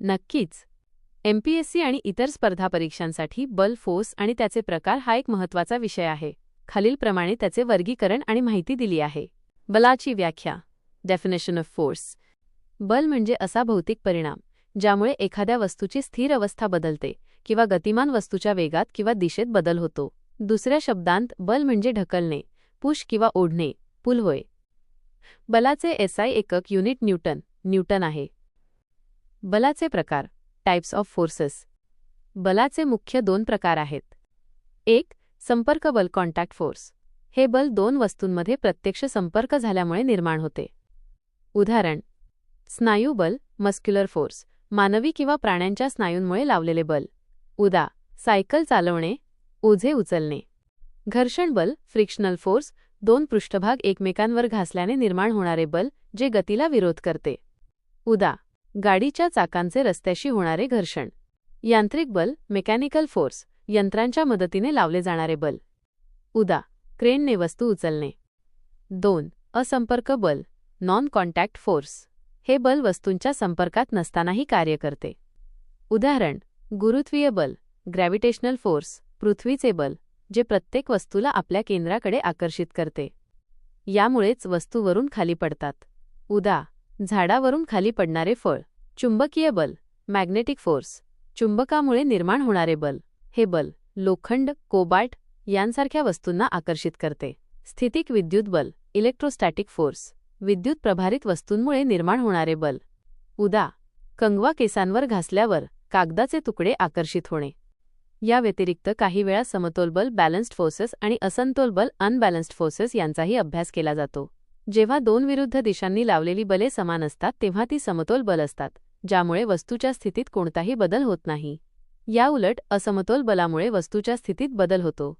नक्कीच. एमपीएससी आणि इतर स्पर्धा परीक्षांसाठी बल फोर्स आणि त्याचे प्रकार हा एक महत्त्वाचा विषय आहे. खालीलप्रमाणे त्याचे वर्गीकरण आणि माहिती दिली आहे. बलाची व्याख्या. डेफिनेशन ऑफ फोर्स बल म्हणजे असा भौतिक परिणाम ज्यामुळे एखाद्या वस्तूची स्थिर अवस्था बदलते किंवा गतिमान वस्तूच्या वेगात किंवा दिशेत बदल होतो. दुसऱ्या शब्दांत बल म्हणजे ढकलणे पुश किंवा ओढणे पुल होय. बलाचे एसआय एकक युनिट न्यूटन न्यूटन आहे. बलाचे प्रकार टाइप्स ऑफ फोर्सेस बलाचे मुख्य दोन प्रकार आहेत. एक संपर्क बल कॉन्टॅक्ट फोर्स हे बल दोन वस्तूंमध्ये प्रत्यक्ष संपर्क झाल्यामुळे निर्माण होते. उदाहरण स्नायुबल मस्क्युलर फोर्स मानवी किंवा प्राण्यांच्या स्नायूंमुळे लावलेले बल. उदा सायकल चालवणे ओझे उचलणे. घर्षण बल फ्रिक्शनल फोर्स दोन पृष्ठभाग एकमेकांवर घासल्याने निर्माण होणारे बल जे गतीला विरोध करते. उदा गाडीच्या चाकांचे रस्त्याशी होणारे घर्षण. यांत्रिक बल मेकॅनिकल फोर्स यंत्रांच्या मदतीने लावले जाणारे बल. उदा. क्रेनने वस्तू उचलणे. दोन. असंपर्क बल नॉन कॉन्टॅक्ट फोर्स हे बल वस्तूंच्या संपर्कात नसतानाही कार्य करते. उदाहरण. गुरुत्वीय बल ग्रॅव्हिटेशनल फोर्स पृथ्वीचे बल जे प्रत्येक वस्तूला आपल्या केंद्राकडे आकर्षित करते. यामुळेच वस्तूवरून खाली पडतात. उदा. झाडावरून खाली पडणारे फळ चुंबकीय बल मॅग्नेटिक फोर्स चुंबकामुळे निर्माण होणारे बल हे बल लोखंड कोबाल्ट यांसारख्या वस्तूंना आकर्षित करते. स्थितिक विद्युत बल इलेक्ट्रोस्टॅटिक फोर्स विद्युत प्रभारित वस्तूंमुळे निर्माण होणारे बल. उदा कंगवा केसांवर घासल्यावर कागदाचे तुकडे आकर्षित होणे. या व्यतिरिक्त काही वेळा समतोल बल बॅलन्स्ड फोर्सेस आणि असंतोल बल अनबॅलन्स्ड फोर्सेस यांचाही अभ्यास केला जातो. जेव्हा दोन विरुद्ध दिशांनी लावलेली बले समान असतात तेव्हा ती समतोल बल असतात ज्यामुळे वस्तूच्या स्थितीत कोणताही बदल होत नाही. याउलट असमतोल बलामुळे वस्तूच्या स्थितीत बदल होतो.